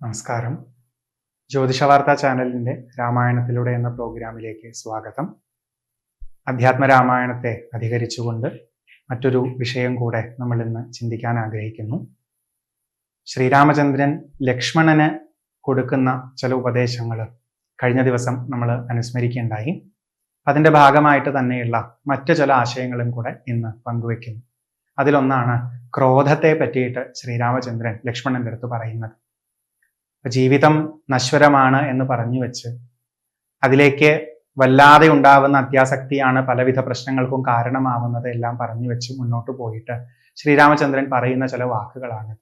നമസ്കാരം. ജ്യോതിഷ വാർത്താ ചാനലിന്റെ രാമായണത്തിലൂടെ എന്ന പ്രോഗ്രാമിലേക്ക് സ്വാഗതം. അധ്യാത്മ രാമായണത്തെ അധികരിച്ചുകൊണ്ട് മറ്റൊരു വിഷയം കൂടെ നമ്മൾ ഇന്ന് ചിന്തിക്കാൻ ആഗ്രഹിക്കുന്നു. ശ്രീരാമചന്ദ്രൻ ലക്ഷ്മണന് കൊടുക്കുന്ന ചില ഉപദേശങ്ങൾ കഴിഞ്ഞ ദിവസം നമ്മൾ അനുസ്മരിക്കുകയുണ്ടായി. അതിന്റെ ഭാഗമായിട്ട് തന്നെയുള്ള മറ്റു ചില ആശയങ്ങളും കൂടെ ഇന്ന് പങ്കുവെക്കുന്നു അതിലൊന്നാണ് ക്രോധത്തെ പറ്റിയിട്ട് ശ്രീരാമചന്ദ്രൻ ലക്ഷ്മണന്റെ അടുത്ത് പറയുന്നത്. ജീവിതം നശ്വരമാണ് എന്ന് പറഞ്ഞു വെച്ച് അതിലേക്ക് വല്ലാതെ ഉണ്ടാവുന്ന അത്യാസക്തിയാണ് പലവിധ പ്രശ്നങ്ങൾക്കും കാരണമാവുന്നത് എല്ലാം പറഞ്ഞു വെച്ച് മുന്നോട്ട് പോയിട്ട് ശ്രീരാമചന്ദ്രൻ പറയുന്ന ചില വാക്കുകളാണ്.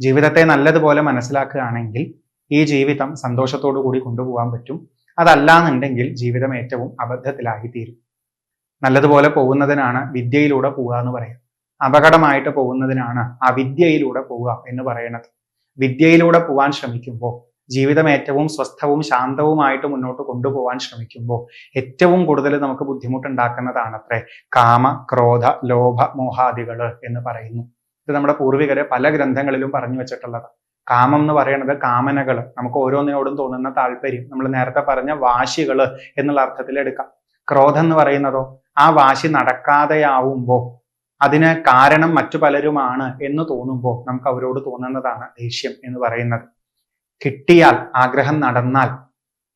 ജീവിതത്തെ നല്ലതുപോലെ മനസ്സിലാക്കുകയാണെങ്കിൽ ഈ ജീവിതം സന്തോഷത്തോടു കൂടി കൊണ്ടുപോകാൻ പറ്റും. അതല്ലാന്നുണ്ടെങ്കിൽ ജീവിതം ഏറ്റവും അബദ്ധത്തിലായി തീരും നല്ലതുപോലെ പോകുന്നതിനാണ് വിദ്യയിലൂടെ പോവുക എന്ന് പറയാം അപകടമായിട്ട് പോകുന്നതിനാണ് അവിദ്യയിലൂടെ പോവുക എന്ന് പറയുന്നത്. വിദ്യയിലൂടെ പോവാൻ ശ്രമിക്കുമ്പോൾ ജീവിതം ഏറ്റവും സ്വസ്ഥവും ശാന്തവുമായിട്ട് മുന്നോട്ട് കൊണ്ടുപോകാൻ ശ്രമിക്കുമ്പോൾ ഏറ്റവും കൂടുതൽ നമുക്ക് ബുദ്ധിമുട്ടുണ്ടാക്കുന്നതാണ് അത്രേ കാമ ക്രോധ ലോഭ മോഹാദികൾ എന്ന് പറയുന്നു. ഇത് നമ്മുടെ പൂർവികര് പല ഗ്രന്ഥങ്ങളിലും പറഞ്ഞു വെച്ചിട്ടുള്ളത്. കാമം എന്ന് പറയുന്നത് കാമനകൾ. നമുക്ക് ഓരോന്നിനോടും തോന്നുന്ന താല്പര്യം. നമ്മൾ നേരത്തെ പറഞ്ഞ വാശികൾ എന്നുള്ള അർത്ഥത്തിൽ എടുക്കാം. ക്രോധം എന്ന് പറയുന്നതോ ആ വാശി നടക്കാതെയാവുമ്പോൾ അതിന് കാരണം മറ്റു പലരുമാണ് എന്ന് തോന്നുമ്പോൾ നമുക്ക് അവരോട് തോന്നുന്നതാണ് ദേഷ്യം എന്ന് പറയുന്നത്. കിട്ടിയാൽ ആഗ്രഹം നടന്നാൽ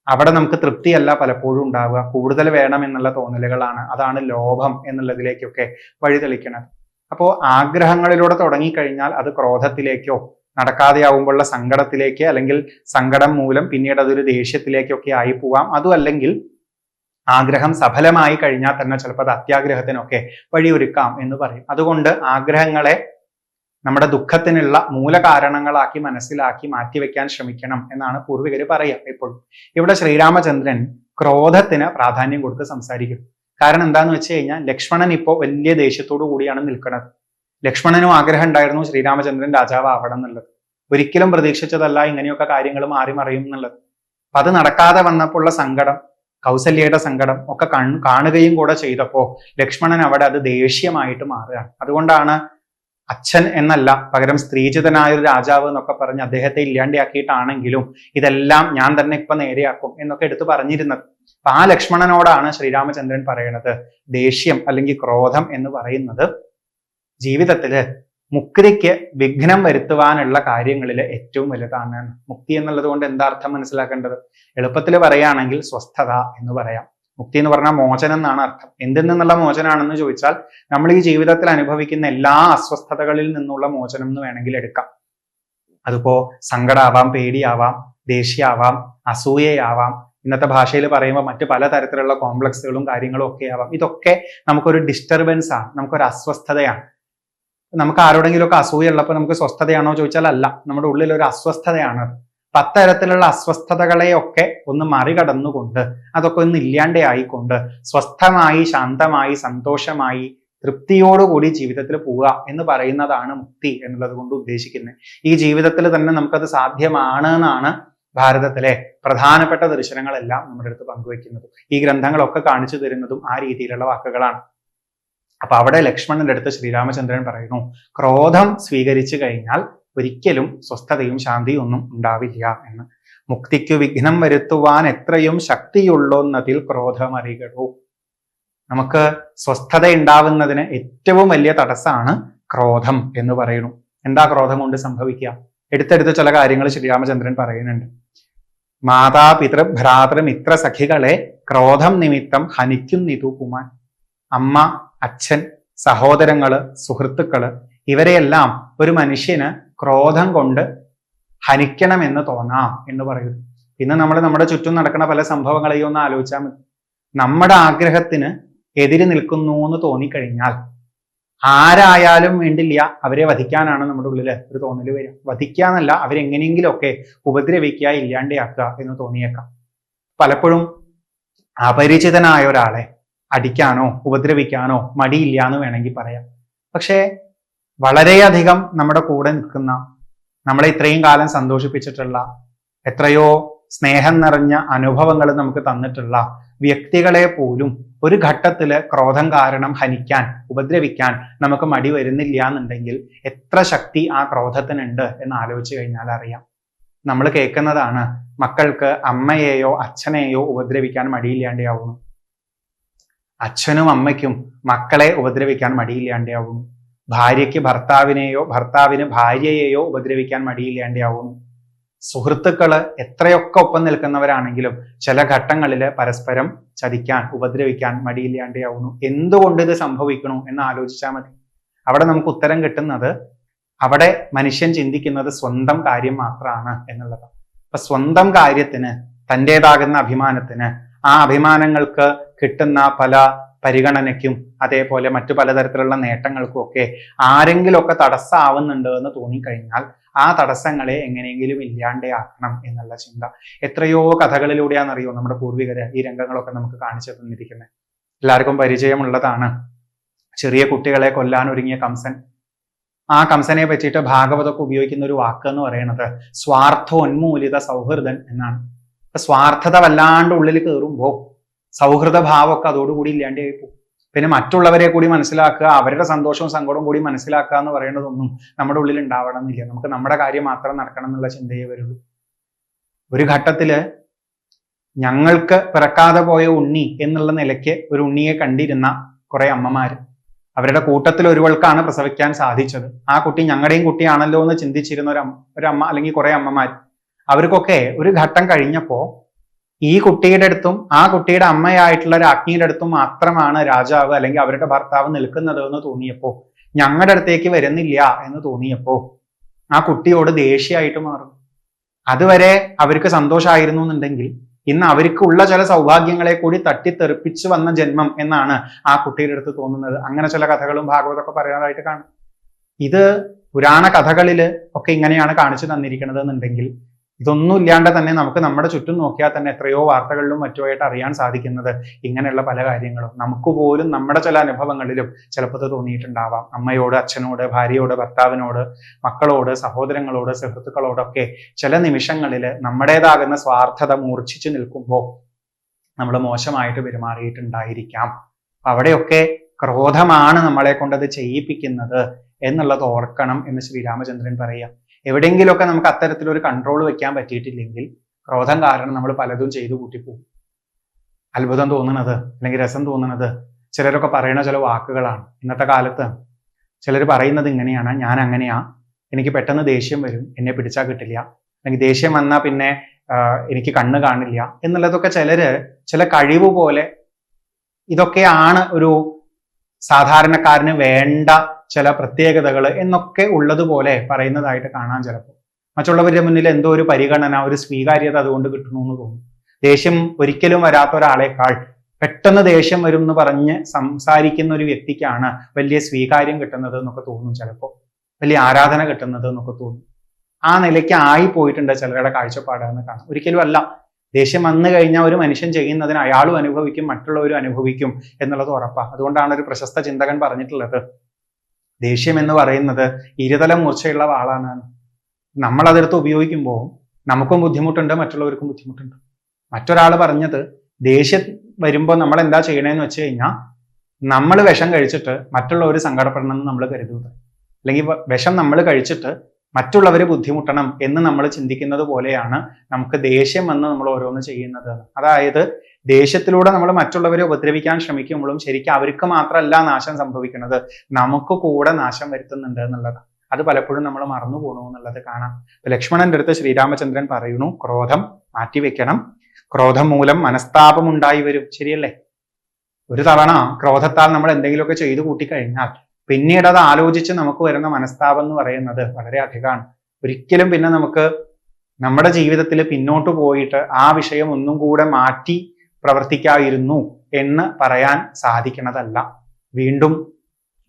അവിടെ നമുക്ക് തൃപ്തിയല്ല പലപ്പോഴും ഉണ്ടാവുക. കൂടുതൽ വേണം എന്നുള്ള തോന്നലുകളാണ്. അതാണ് ലോഭം എന്നുള്ളതിലേക്കൊക്കെ വഴിതെളിക്കുന്നത് അപ്പോൾ ആഗ്രഹങ്ങളിലൂടെ തുടങ്ങിക്കഴിഞ്ഞാൽ അത് ക്രോധത്തിലേക്കോ നടക്കാതെയാവുമ്പോഴുള്ള സങ്കടത്തിലേക്ക് അല്ലെങ്കിൽ സങ്കടം മൂലം പിന്നീട് അതൊരു ദേഷ്യത്തിലേക്കൊക്കെ ആയി പോവാം. അതും അല്ലെങ്കിൽ ആഗ്രഹം സഫലമായി കഴിഞ്ഞാൽ തന്നെ ചിലപ്പോൾ അത് അത്യാഗ്രഹത്തിനൊക്കെ വഴിയൊരുക്കാം എന്ന് പറയും. അതുകൊണ്ട് ആഗ്രഹങ്ങളെ നമ്മുടെ ദുഃഖത്തിനുള്ള മൂലകാരണങ്ങളാക്കി മനസ്സിലാക്കി മാറ്റിവെക്കാൻ ശ്രമിക്കണം എന്നാണ് പൂർവികർ പറയുക എപ്പോഴും. ഇവിടെ ശ്രീരാമചന്ദ്രൻ ക്രോധത്തിന് പ്രാധാന്യം കൊടുത്ത് സംസാരിക്കും കാരണം എന്താന്ന് വെച്ച് കഴിഞ്ഞാൽ ലക്ഷ്മണൻ ഇപ്പോൾ വലിയ ദേഷ്യത്തോടു കൂടിയാണ് നിൽക്കുന്നത്. ലക്ഷ്മണനും ആഗ്രഹം ഉണ്ടായിരുന്നു ശ്രീരാമചന്ദ്രൻ രാജാവ് ആവണം എന്നുള്ളത്. ഒരിക്കലും പ്രതീക്ഷിച്ചതല്ല ഇങ്ങനെയൊക്കെ കാര്യങ്ങൾ മാറി മറിയും എന്നുള്ളത്. അപ്പൊ അത് നടക്കാതെ വന്നപ്പോൾ സങ്കടം കൗസല്യയുടെ സങ്കടം ഒക്കെ കാണുകയും കൂടെ ചെയ്തപ്പോ ലക്ഷ്മണൻ അവിടെ അത് ദേഷ്യമായിട്ട് മാറുകയാണ്. അതുകൊണ്ടാണ് അച്ഛൻ എന്നല്ല പകരം സ്ത്രീചിതനായ ഒരു രാജാവ് എന്നൊക്കെ പറഞ്ഞ് അദ്ദേഹത്തെ ഇല്ലാണ്ടിയാക്കിയിട്ടാണെങ്കിലും ഇതെല്ലാം ഞാൻ തന്നെ ഇപ്പൊ നേരെയാക്കും എന്നൊക്കെ എടുത്തു പറഞ്ഞിരുന്നത്. അപ്പൊ ആ ലക്ഷ്മണനോടാണ് ശ്രീരാമചന്ദ്രൻ പറയണത് ദേഷ്യം അല്ലെങ്കിൽ ക്രോധം എന്ന് പറയുന്നത്. ജീവിതത്തിൽ മുക്തിക്ക് വിഘ്നം വരുത്തുവാനുള്ള കാര്യങ്ങളിൽ ഏറ്റവും വലുതാണ് മുക്തി എന്നുള്ളത് കൊണ്ട് എന്താ അർത്ഥം മനസ്സിലാക്കേണ്ടത്? എളുപ്പത്തിൽ പറയുകയാണെങ്കിൽ സ്വസ്ഥത എന്ന് പറയാം. മുക്തി എന്ന് പറഞ്ഞാൽ മോചനം എന്നാണ് അർത്ഥം. എന്തിൽ നിന്നുള്ള മോചനാണെന്ന് ചോദിച്ചാൽ നമ്മൾ ഈ ജീവിതത്തിൽ അനുഭവിക്കുന്ന എല്ലാ അസ്വസ്ഥതകളിൽ നിന്നുള്ള മോചനം എന്ന് വേണമെങ്കിൽ എടുക്കാം. അതിപ്പോ സങ്കടാവാം പേടിയാവാം ദേഷ്യാവാം അസൂയയാവാം. ഇന്നത്തെ ഭാഷയിൽ പറയുമ്പോൾ മറ്റു പലതരത്തിലുള്ള കോംപ്ലക്സുകളും കാര്യങ്ങളും ഒക്കെ ആവാം ഇതൊക്കെ നമുക്കൊരു ഡിസ്റ്റർബൻസ് ആണ്. നമുക്കൊരു അസ്വസ്ഥതയാണ്. നമുക്ക് ആരോടെങ്കിലും ഒക്കെ അസൂയുള്ളപ്പോൾ നമുക്ക് സ്വസ്ഥതയാണോ ചോദിച്ചാൽ അല്ല നമ്മുടെ ഉള്ളിൽ ഒരു അസ്വസ്ഥതയാണ്. പത്തരത്തിലുള്ള അസ്വസ്ഥതകളെയൊക്കെ ഒന്ന് മറികടന്നുകൊണ്ട് അതൊക്കെ ഒന്ന് ഇല്ലാണ്ടേ ആയിക്കൊണ്ട് സ്വസ്ഥമായി ശാന്തമായി സന്തോഷമായി തൃപ്തിയോടുകൂടി ജീവിതത്തിൽ പോവുക എന്ന് പറയുന്നതാണ് മുക്തി എന്നുള്ളത് കൊണ്ട് ഉദ്ദേശിക്കുന്നത്. ഈ ജീവിതത്തിൽ തന്നെ നമുക്കത് സാധ്യമാണ് എന്നാണ് ഭാരതത്തിലെ പ്രധാനപ്പെട്ട ദർശനങ്ങളെല്ലാം നമ്മുടെ അടുത്ത് പങ്കുവെക്കുന്നത് ഈ ഗ്രന്ഥങ്ങളൊക്കെ കാണിച്ചു തരുന്നതും ആ രീതിയിലുള്ള വാക്കുകളാണ്. അപ്പൊ അവിടെ ലക്ഷ്മണന്റെ അടുത്ത് ശ്രീരാമചന്ദ്രൻ പറയുന്നു ക്രോധം സ്വീകരിച്ചു കഴിഞ്ഞാൽ ഒരിക്കലും സ്വസ്ഥതയും ശാന്തിയും ഒന്നും ഉണ്ടാവില്ല എന്ന്. മുക്തിക്ക് വിഘ്നം വരുത്തുവാൻ എത്രയും ശക്തിയുള്ളൊന്നതിൽ ക്രോധമറികടൂ നമുക്ക് സ്വസ്ഥത ഉണ്ടാവുന്നതിന് ഏറ്റവും വലിയ തടസ്സമാണ് ക്രോധം എന്ന് പറയുന്നു. എന്താ ക്രോധം കൊണ്ട് സംഭവിക്കുക? എടുത്തെടുത്ത് ചില കാര്യങ്ങൾ ശ്രീരാമചന്ദ്രൻ പറയുന്നുണ്ട്. മാതാപിതൃ ഭ്രാതൃ മിത്ര സഖികളെ ക്രോധം നിമിത്തം ഹനിക്കുന്നിതു കുമാൻ. അമ്മ അച്ഛൻ സഹോദരങ്ങൾ സുഹൃത്തുക്കൾ ഇവരെയെല്ലാം ഒരു മനുഷ്യന് ക്രോധം കൊണ്ട് ഹനിക്കണം എന്ന് തോന്നാം എന്ന് പറയുന്നു. ഇന്ന് നമ്മൾ നമ്മുടെ ചുറ്റും നടക്കുന്ന പല സംഭവങ്ങളെയും ഒന്ന് ആലോചിച്ചാൽ മതി. നമ്മുടെ ആഗ്രഹത്തിന് എതിര് നിൽക്കുന്നു എന്ന് തോന്നിക്കഴിഞ്ഞാൽ ആരായാലും വേണ്ടില്ല അവരെ വധിക്കാനാണ് നമ്മുടെ ഉള്ളിൽ ഒരു തോന്നൽ വരിക. വധിക്കാന്നല്ല അവരെങ്ങനെയെങ്കിലുമൊക്കെ ഉപദ്രവിക്കുക ഇല്ലാണ്ടാക്കുക എന്ന് തോന്നിയേക്കാം. പലപ്പോഴും അപരിചിതനായ ഒരാളെ അടിക്കാനോ ഉപദ്രവിക്കാനോ മടിയില്ല എന്ന് വേണമെങ്കിൽ പറയാം. പക്ഷേ വളരെയധികം നമ്മുടെ കൂടെ നിൽക്കുന്ന നമ്മളെ ഇത്രയും കാലം സന്തോഷിപ്പിച്ചിട്ടുള്ള എത്രയോ സ്നേഹം നിറഞ്ഞ അനുഭവങ്ങൾ നമുക്ക് തന്നിട്ടുള്ള വ്യക്തികളെ പോലും ഒരു ഘട്ടത്തിൽ ക്രോധം കാരണം ഹനിക്കാൻ ഉപദ്രവിക്കാൻ നമുക്ക് മടി വരുന്നില്ല എന്നുണ്ടെങ്കിൽ എത്ര ശക്തി ആ ക്രോധത്തിനുണ്ട് എന്ന് ആലോചിച്ച് കഴിഞ്ഞാൽ അറിയാം. നമ്മൾ കേൾക്കുന്നതാണ് മക്കൾക്ക് അമ്മയെയോ അച്ഛനെയോ ഉപദ്രവിക്കാൻ മടിയില്ലാണ്ടാവുന്നു. അച്ഛനും അമ്മയ്ക്കും മക്കളെ ഉപദ്രവിക്കാൻ മടിയില്ലാണ്ടാവുന്നു ഭാര്യയ്ക്ക് ഭർത്താവിനെയോ ഭർത്താവിന് ഭാര്യയെയോ ഉപദ്രവിക്കാൻ മടിയില്ലാണ്ടാവുന്നു സുഹൃത്തുക്കൾ എത്രയൊക്കെ ഒപ്പം നിൽക്കുന്നവരാണെങ്കിലും ചില ഘട്ടങ്ങളിൽ പരസ്പരം ചതിക്കാൻ ഉപദ്രവിക്കാൻ മടിയില്ലാണ്ടാവുന്നു. എന്തുകൊണ്ട് ഇത് സംഭവിക്കണു എന്ന് ആലോചിച്ചാൽ മതി. അവിടെ നമുക്ക് ഉത്തരം കിട്ടുന്നത് അവിടെ മനുഷ്യൻ ചിന്തിക്കുന്നത് സ്വന്തം കാര്യം മാത്രമാണ് എന്നുള്ളതാണ്. അപ്പൊ സ്വന്തം കാര്യത്തിന് തന്റെതാകുന്ന അഭിമാനത്തിന് ആ അഭിമാനങ്ങൾക്ക് കിട്ടുന്ന പല പരിഗണനയ്ക്കും അതേപോലെ മറ്റു പലതരത്തിലുള്ള നേട്ടങ്ങൾക്കും ഒക്കെ ആരെങ്കിലുമൊക്കെ തടസ്സമാവുന്നുണ്ട് എന്ന് തോന്നിക്കഴിഞ്ഞാൽ ആ തടസ്സങ്ങളെ എങ്ങനെയെങ്കിലും ഇല്ലാണ്ടാക്കണം എന്നുള്ള ചിന്ത. എത്രയോ കഥകളിലൂടെയാണെന്നറിയോ നമ്മുടെ പൂർവികര് ഈ രംഗങ്ങളൊക്കെ നമുക്ക് കാണിച്ചു തന്നിരിക്കുന്നത് എല്ലാവർക്കും പരിചയമുള്ളതാണ്. ചെറിയ കുട്ടികളെ കൊല്ലാൻ ഒരുങ്ങിയ കംസൻ. ആ കംസനെ പറ്റിയിട്ട് ഭാഗവതൊക്കെ ഉപയോഗിക്കുന്ന ഒരു വാക്ക് എന്ന് പറയുന്നത് സ്വാർത്ഥോന്മൂലിത സൗഹൃദൻ എന്നാണ്. സ്വാർത്ഥത വല്ലാണ്ട് ഉള്ളിൽ കയറുമ്പോ സൗഹൃദ ഭാവമൊക്കെ അതോടുകൂടി ഇല്ലാണ്ടായി പോകും. പിന്നെ മറ്റുള്ളവരെ കൂടി മനസ്സിലാക്കുക അവരുടെ സന്തോഷവും സങ്കടവും കൂടി മനസ്സിലാക്കുക എന്ന് പറയുന്നതൊന്നും നമ്മുടെ ഉള്ളിൽ ഉണ്ടാവണം എന്നില്ല. നമുക്ക് നമ്മുടെ കാര്യം മാത്രം നടക്കണം എന്നുള്ള ചിന്തയെ വരുള്ളൂ. ഒരു ഘട്ടത്തിൽ ഞങ്ങൾക്ക് പിറക്കാതെ പോയ ഉണ്ണി എന്നുള്ള നിലയ്ക്ക് ഒരു ഉണ്ണിയെ കണ്ടിരുന്ന കുറെ അമ്മമാര് അവരുടെ കൂട്ടത്തിൽ ഒരുവൾക്കാണ് പ്രസവിക്കാൻ സാധിച്ചത്. ആ കുട്ടി ഞങ്ങളുടെയും കുട്ടിയാണല്ലോ എന്ന് ചിന്തിച്ചിരുന്ന ഒരു അമ്മ അല്ലെങ്കിൽ കുറെ അമ്മമാർ അവർക്കൊക്കെ ഒരു ഘട്ടം കഴിഞ്ഞപ്പോ ഈ കുട്ടിയുടെ അടുത്തും ആ കുട്ടിയുടെ അമ്മയായിട്ടുള്ള ഒരു രാജ്ഞിയുടെ അടുത്തും മാത്രമാണ് രാജാവ് അല്ലെങ്കിൽ അവരുടെ ഭർത്താവ് നിൽക്കുന്നത് എന്ന് തോന്നിയപ്പോ ഞങ്ങളുടെ അടുത്തേക്ക് വരുന്നില്ല എന്ന് തോന്നിയപ്പോ ആ കുട്ടിയോട് ദേഷ്യമായിട്ട് മാറും അതുവരെ അവർക്ക് സന്തോഷമായിരുന്നു എന്നുണ്ടെങ്കിൽ ഇന്ന് അവർക്കുള്ള ചില സൗഭാഗ്യങ്ങളെ കൂടി തട്ടിത്തെറിപ്പിച്ചു വന്ന ജന്മം എന്നാണ് ആ കുട്ടിയുടെ അടുത്ത് തോന്നുന്നത്. അങ്ങനെ ചില കഥകളും ഭാഗവതമൊക്കെ പറയാനായിട്ട് കാണും. ഇത് പുരാണ കഥകളിൽ ഒക്കെ ഇങ്ങനെയാണ് കാണിച്ചു തന്നിരിക്കുന്നത് എന്നുണ്ടെങ്കിൽ ഇതൊന്നും ഇല്ലാണ്ട് തന്നെ നമുക്ക് നമ്മുടെ ചുറ്റും നോക്കിയാൽ തന്നെ എത്രയോ വാർത്തകളിലും മറ്റുമായിട്ട് അറിയാൻ സാധിക്കുന്നത് ഇങ്ങനെയുള്ള പല കാര്യങ്ങളും. നമുക്ക് പോലും നമ്മുടെ ചില അനുഭവങ്ങളിലും ചിലപ്പോൾ തോന്നിയിട്ടുണ്ടാവാം. അമ്മയോട് അച്ഛനോട് ഭാര്യയോട് ഭർത്താവിനോട് മക്കളോട് സഹോദരങ്ങളോട് സുഹൃത്തുക്കളോടൊക്കെ ചില നിമിഷങ്ങളിൽ നമ്മുടേതാകുന്ന സ്വാർത്ഥത മൂർച്ഛിച്ചു നിൽക്കുമ്പോൾ നമ്മൾ മോശമായിട്ട് പെരുമാറിയിട്ടുണ്ടായിരിക്കാം. അവിടെയൊക്കെ ക്രോധമാണ് നമ്മളെ കൊണ്ടത് ചെയ്യിപ്പിക്കുന്നത് എന്നുള്ളത് ഓർക്കണം എന്ന് ശ്രീരാമചന്ദ്രൻ പറയാം എവിടെയെങ്കിലുമൊക്കെ നമുക്ക് അത്തരത്തിലൊരു കൺട്രോൾ വെക്കാൻ പറ്റിയിട്ടില്ലെങ്കിൽ ക്രോധം കാരണം നമ്മൾ പലതും ചെയ്തു കൂട്ടിപ്പോകും. അത്ഭുതം തോന്നുന്നത് അല്ലെങ്കിൽ രസം തോന്നുന്നത് ചിലരൊക്കെ പറയുന്ന ചില വാക്കുകളാണ്. ഇന്നത്തെ കാലത്ത് ചിലർ പറയുന്നത് ഇങ്ങനെയാണ് ഞാൻ അങ്ങനെയാ എനിക്ക് പെട്ടെന്ന് ദേഷ്യം വരും എന്നെ പിടിച്ചാൽ കിട്ടില്ല അല്ലെങ്കിൽ ദേഷ്യം വന്നാൽ പിന്നെ എനിക്ക് കണ്ണ് കാണില്ല എന്നുള്ളതൊക്കെ ചിലര് ചില കഴിവ് പോലെ ഇതൊക്കെയാണ് ഒരു സാധാരണക്കാരന് വേണ്ട ചില പ്രത്യേകതകൾ എന്നൊക്കെ ഉള്ളതുപോലെ പറയുന്നതായിട്ട് കാണാൻ ചിലപ്പോൾ. മറ്റുള്ളവരുടെ മുന്നിൽ എന്തോ ഒരു പരിഗണന ഒരു സ്വീകാര്യത അതുകൊണ്ട് കിട്ടണമെന്ന് തോന്നും. ദേഷ്യം ഒരിക്കലും വരാത്ത ഒരാളെക്കാൾ പെട്ടെന്ന് ദേഷ്യം വരും എന്ന് പറഞ്ഞ് സംസാരിക്കുന്ന ഒരു വ്യക്തിക്കാണ് വലിയ സ്വീകാര്യം കിട്ടുന്നത് എന്നൊക്കെ തോന്നും ചിലപ്പോൾ. വലിയ ആരാധന കിട്ടുന്നത് എന്നൊക്കെ തോന്നും. ആ നിലയ്ക്ക് ആയി പോയിട്ടുണ്ട് ചിലരുടെ കാഴ്ചപ്പാട് എന്ന് കാണാം ഒരിക്കലും അല്ല. ദേഷ്യം വന്നു കഴിഞ്ഞാൽ ഒരു മനുഷ്യൻ ചെയ്യുന്നതിന് അയാളും അനുഭവിക്കും മറ്റുള്ളവരും അനുഭവിക്കും എന്നുള്ളത് ഉറപ്പാണ്. അതുകൊണ്ടാണ് ഒരു പ്രശസ്ത ചിന്തകൻ പറഞ്ഞിട്ടുള്ളത്. ദേഷ്യം എന്ന് പറയുന്നത് ഇരുതല മൂർച്ചയുള്ള വാളാണ്. നമ്മൾ അതെടുത്ത് ഉപയോഗിക്കുമ്പോൾ നമുക്കും ബുദ്ധിമുട്ടുണ്ട് മറ്റുള്ളവർക്കും ബുദ്ധിമുട്ടുണ്ട്. മറ്റൊരാൾ പറഞ്ഞത് ദേഷ്യം വരുമ്പോൾ നമ്മൾ എന്താ ചെയ്യണേന്ന് വെച്ച് കഴിഞ്ഞാൽ നമ്മൾ വിഷം കഴിച്ചിട്ട് മറ്റുള്ളവർ സങ്കടപ്പെടണം എന്ന് നമ്മൾ കരുതുന്നത്. അല്ലെങ്കിൽ വിഷം നമ്മൾ കഴിച്ചിട്ട് മറ്റുള്ളവർ ബുദ്ധിമുട്ടണം എന്ന് നമ്മൾ ചിന്തിക്കുന്നത് പോലെയാണ് നമുക്ക് ദേഷ്യം വന്ന് നമ്മൾ ഓരോന്ന് ചെയ്യുന്നത്. അതായത് ദേഷ്യത്തിലൂടെ നമ്മൾ മറ്റുള്ളവരെ ഉപദ്രവിക്കാൻ ശ്രമിക്കുമ്പോഴും ശരിക്കും അവർക്ക് മാത്രമല്ല നാശം സംഭവിക്കുന്നത്. നമുക്ക് കൂടെ നാശം വരുത്തുന്നുണ്ട് എന്നുള്ളത്. അത് പലപ്പോഴും നമ്മൾ മറന്നു പോകണു എന്നുള്ളത് കാണാം. ലക്ഷ്മണന്റെ അടുത്ത് ശ്രീരാമചന്ദ്രൻ പറയുന്നു ക്രോധം മാറ്റിവെക്കണം. ക്രോധം മൂലം മനസ്താപം ഉണ്ടായി വരും. ശരിയല്ലേ? ഒരു തവണ ക്രോധത്താൽ നമ്മൾ എന്തെങ്കിലുമൊക്കെ ചെയ്തു കൂട്ടിക്കഴിഞ്ഞാൽ പിന്നീട് അത് ആലോചിച്ച് നമുക്ക് വരുന്ന മനസ്താപം എന്ന് പറയുന്നത് വളരെ അധികമാണ്. ഒരിക്കലും പിന്നെ നമുക്ക് നമ്മുടെ ജീവിതത്തിൽ പിന്നോട്ട് പോയിട്ട് ആ വിഷയം ഒന്നും കൂടെ മാറ്റി പ്രവർത്തിക്കായിരുന്നു എന്ന് പറയാൻ സാധിക്കണതല്ല. വീണ്ടും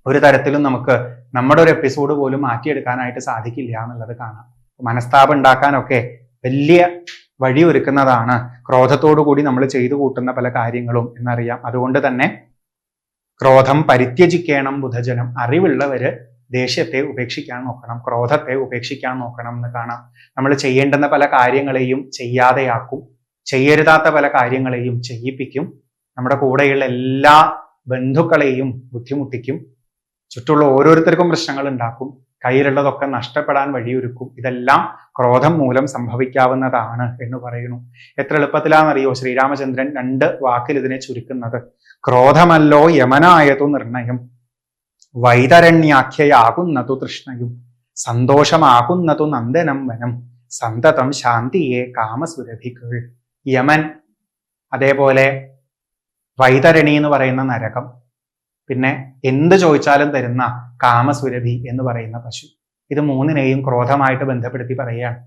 ഒരു തരത്തിലും നമുക്ക് നമ്മുടെ ഒരു എപ്പിസോഡ് പോലും മാറ്റിയെടുക്കാനായിട്ട് സാധിക്കില്ല എന്നുള്ളത് കാണാം. മനസ്താപം ഉണ്ടാക്കാനൊക്കെ വലിയ വഴിയൊരുക്കുന്നതാണ് ക്രോധത്തോടു കൂടി നമ്മൾ ചെയ്തു കൂട്ടുന്ന പല കാര്യങ്ങളും എന്നറിയാം. അതുകൊണ്ട് തന്നെ ക്രോധം പരിത്യജിക്കണം ബുധജനം. അറിവുള്ളവര് ദേഷ്യത്തെ ഉപേക്ഷിക്കാൻ നോക്കണം ക്രോധത്തെ ഉപേക്ഷിക്കാൻ നോക്കണം എന്ന് കാണാം. നമ്മൾ ചെയ്യേണ്ടുന്ന പല കാര്യങ്ങളെയും ചെയ്യാതെയാക്കും ചെയ്യരുതാത്ത പല കാര്യങ്ങളെയും ചെയ്യിപ്പിക്കും. നമ്മുടെ കൂടെയുള്ള എല്ലാ ബന്ധുക്കളെയും ബുദ്ധിമുട്ടിക്കും. ചുറ്റുള്ള ഓരോരുത്തർക്കും പ്രശ്നങ്ങൾ ഉണ്ടാക്കും. കയ്യിലുള്ളതൊക്കെ നഷ്ടപ്പെടാൻ വഴിയൊരുക്കും. ഇതെല്ലാം ക്രോധം മൂലം സംഭവിക്കാവുന്നതാണ് എന്ന് പറയുന്നു. എത്ര എളുപ്പത്തിലാണെന്നറിയോ? ശ്രീരാമചന്ദ്രൻ രണ്ട് വാക്കിൽ ഇതിനെ ചുരുക്കുന്നത്. ക്രോധമല്ലോ യമനായതു നിർണയം. വൈതരണ്യാഖ്യയാകുന്നതു തൃഷ്ണയും. സന്തോഷമാകുന്നതു നന്ദനം വനം. സന്തതം ശാന്തിയെ കാമസുരഭികൾ. യമൻ അതേപോലെ വൈതരണി എന്ന് പറയുന്ന നരകം. പിന്നെ എന്ത് ചോദിച്ചാലും തരുന്ന കാമസുരഭി എന്ന് പറയുന്ന പശു. ഇത് മൂന്നിനെയും ക്രോധമായിട്ട് ബന്ധപ്പെടുത്തി പറയുകയാണ്.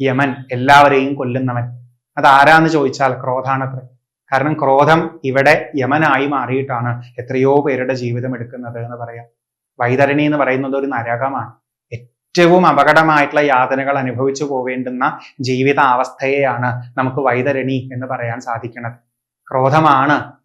യമൻ എല്ലാവരെയും കൊല്ലുന്നവൻ. അത് ആരാന്ന് ചോദിച്ചാൽ ക്രോധാണത്രേ. കാരണം ക്രോധം ഇവിടെ യമനായി മാറിയിട്ടാണ് എത്രയോ പേരുടെ ജീവിതം എടുക്കുന്നത് എന്ന് പറയാം. വൈതരണി എന്ന് പറയുന്നത് ഒരു നരകമാണ്. ഏറ്റവും അപകടമായിട്ടുള്ള യാതനകൾ അനുഭവിച്ചു പോവേണ്ടുന്ന ജീവിതാവസ്ഥയെയാണ് നമുക്ക് വൈതരണി എന്ന് പറയാൻ സാധിക്കുന്നത്. ക്രോധമാണ്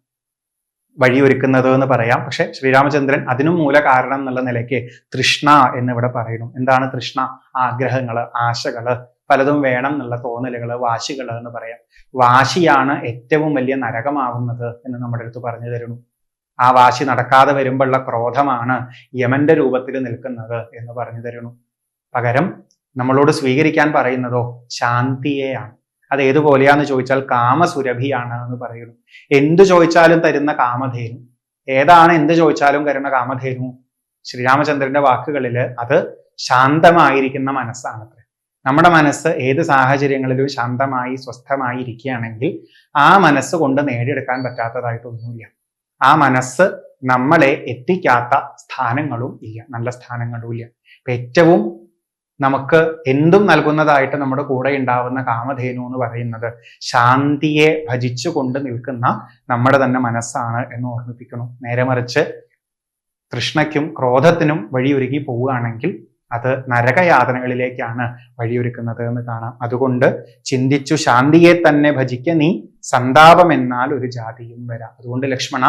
വഴിയൊരുക്കുന്നത് എന്ന് പറയാം. പക്ഷെ ശ്രീരാമചന്ദ്രൻ അതിനും മൂല കാരണം എന്നുള്ള നിലയ്ക്ക് തൃഷ്ണ എന്നിവിടെ പറയുന്നു. എന്താണ് തൃഷ്ണ? ആഗ്രഹങ്ങൾ ആശകൾ പലതും വേണം എന്നുള്ള തോന്നലുകൾ വാശികൾ എന്ന് പറയാം. വാശിയാണ് ഏറ്റവും വലിയ നരകമാവുന്നത് എന്ന് നമ്മുടെ അടുത്ത് പറഞ്ഞു തരുന്നു. ആ വാശി നടക്കാതെ വരുമ്പോഴുള്ള ക്രോധമാണ് യമന്റെ രൂപത്തിൽ നിൽക്കുന്നത് എന്ന് പറഞ്ഞു തരുന്നു. പകരം നമ്മളോട് സ്വീകരിക്കാൻ പറയുന്നതോ ശാന്തിയെയാണ്. അത് ഏതുപോലെയാന്ന് ചോദിച്ചാൽ കാമസുരഭിയാണ് എന്ന് പറയുന്നു. എന്തു ചോദിച്ചാലും തരുന്ന കാമധേനു. ഏതാണ് എന്ത് ചോദിച്ചാലും തരുന്ന കാമധേനു? ശ്രീരാമചന്ദ്രന്റെ വാക്കുകളിൽ അത് ശാന്തമായിരിക്കുന്ന മനസ്സാണത്രേ. നമ്മുടെ മനസ്സ് ഏത് സാഹചര്യങ്ങളിലും ശാന്തമായി സ്വസ്ഥമായി ഇരിക്കുകയാണെങ്കിൽ ആ മനസ്സ് കൊണ്ട് നേടിയെടുക്കാൻ പറ്റാത്തതായിട്ടൊന്നുമില്ല. ആ മനസ്സ് നമ്മളെ എത്തിക്കാത്ത സ്ഥാനങ്ങളും ഇല്ല. നല്ല സ്ഥാനങ്ങളും ഇല്ല ഏറ്റവും നമുക്ക് എന്തും നൽകുന്നതായിട്ട് നമ്മുടെ കൂടെ ഉണ്ടാവുന്ന കാമധേനു എന്ന് പറയുന്നത് ശാന്തിയെ ഭജിച്ചു കൊണ്ട് നിൽക്കുന്ന നമ്മുടെ തന്നെ മനസ്സാണ് എന്ന് ഓർമ്മിപ്പിക്കണം നേരെ മറിച്ച് തൃഷ്ണയ്ക്കും ക്രോധത്തിനും വഴിയൊരുക്കി പോവുകയാണെങ്കിൽ അത് നരകയാതനകളിലേക്കാണ് വഴിയൊരുക്കുന്നത് എന്ന് കാണാം. അതുകൊണ്ട് ചിന്തിച്ചു ശാന്തിയെ തന്നെ ഭജിക്ക നീ സന്താപം എന്നാൽ ഒരു ജാതിയും വരാം. അതുകൊണ്ട് ലക്ഷ്മണ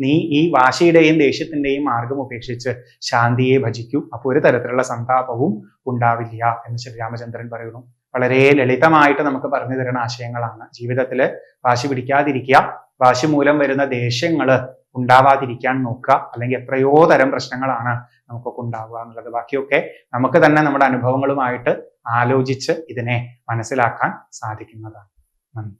നീ ഈ വാശിയുടെയും ദേഷ്യത്തിന്റെയും മാർഗം ഉപേക്ഷിച്ച് ശാന്തിയെ ഭജിക്കൂ. അപ്പോൾ ഒരു തരത്തിലുള്ള സന്താപവും ഉണ്ടാവില്ല എന്ന് ശ്രീരാമചന്ദ്രൻ പറയുന്നു. വളരെ ലളിതമായിട്ട് നമുക്ക് പറഞ്ഞു തരുന്ന ആശയങ്ങളാണ്. ജീവിതത്തിൽ വാശി പിടിക്കാതിരിക്കുക വാശി മൂലം വരുന്ന ദേഷ്യങ്ങൾ ഉണ്ടാവാതിരിക്കാൻ നോക്കുക അല്ലെങ്കിൽ എത്രയോ തരം പ്രശ്നങ്ങളാണ് നമുക്കൊക്കെ ഉണ്ടാവുക എന്നുള്ളത്. ബാക്കിയൊക്കെ നമുക്ക് തന്നെ നമ്മുടെ അനുഭവങ്ങളുമായിട്ട് ആലോചിച്ച് ഇതിനെ മനസ്സിലാക്കാൻ സാധിക്കുന്നതാണ്. നന്ദി.